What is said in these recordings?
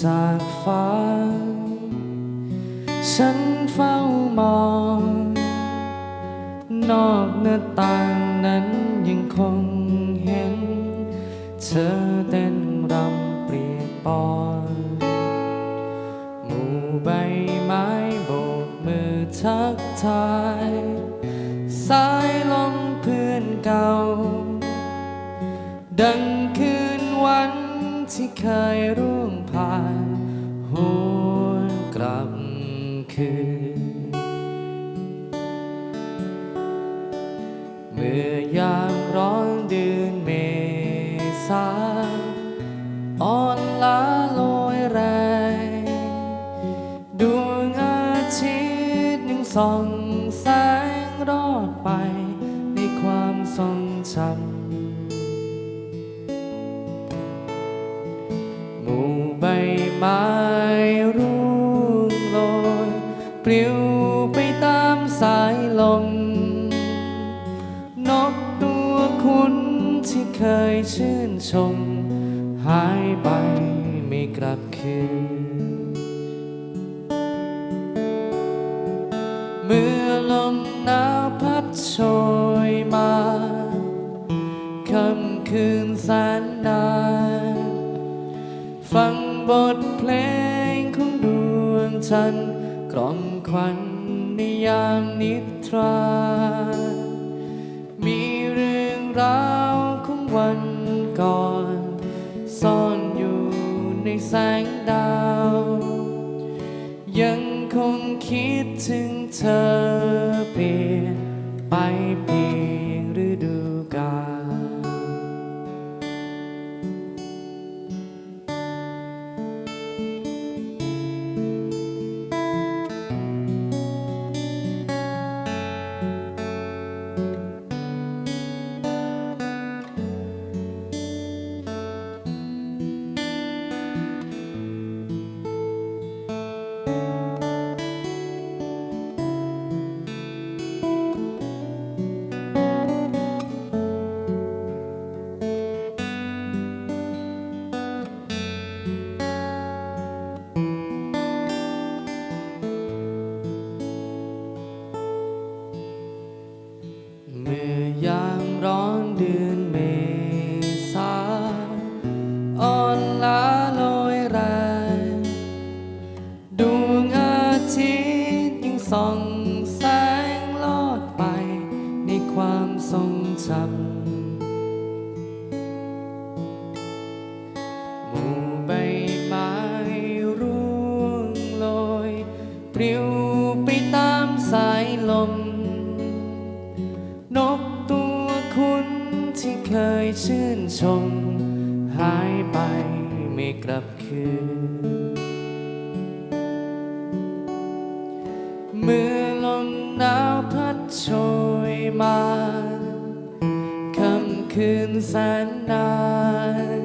จากฟ้า ฉันเฝ้ามอง นอกหน้าต่างนั้นยังคงเห็น เธอเต้นรำเปลี่ยนปอนหมู่ใบไม้โบกมือทักทาย สายลมเพื่อนเก่า ดังคืนวัน ที่เคยร่วงผ่านหวนกลับคืน เมื่อยามร้อนเดือนเมษาอ่อนล้าลอยแรงดวงอาทิตย์ยังส่องแสง ลิวไปตามสายลม นกตัวคุณที่เคยชื่นชม หายไปไม่กลับคืน เมื่อลมหนาวพัดโชยมาค่ำคืนแสนนานฟังบทเพลงของดวงจันทร์ กล่อมควันในยามนิทรา มีเรื่องราวของวันก่อน ซ่อนอยู่ในแสงดาว ยังคงคิดถึงเธอเปลี่ยนไปเพีย ส่องแสงลอดไปในความทรงจำหมู่ใบไม้ร่วงโรยปลิวไปตามสายลม นกตัวคุณที่เคยชื่นชม หายไปไม่กลับคืน คืนแสนนาน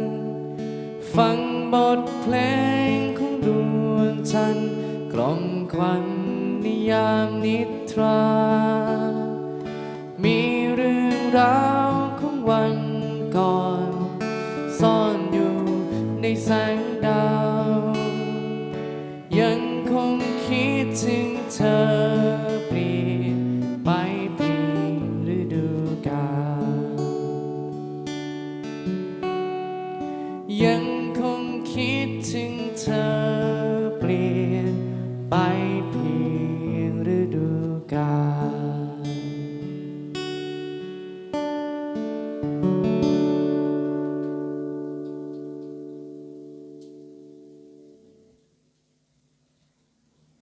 ฟังบทเพลงของดวงจันทร์กล่อมควันในยามนิทรา มีเรื่องราวของวันก่อน ซ่อนอยู่ในแสงดาว ยังคงคิดถึงเธอ Bye.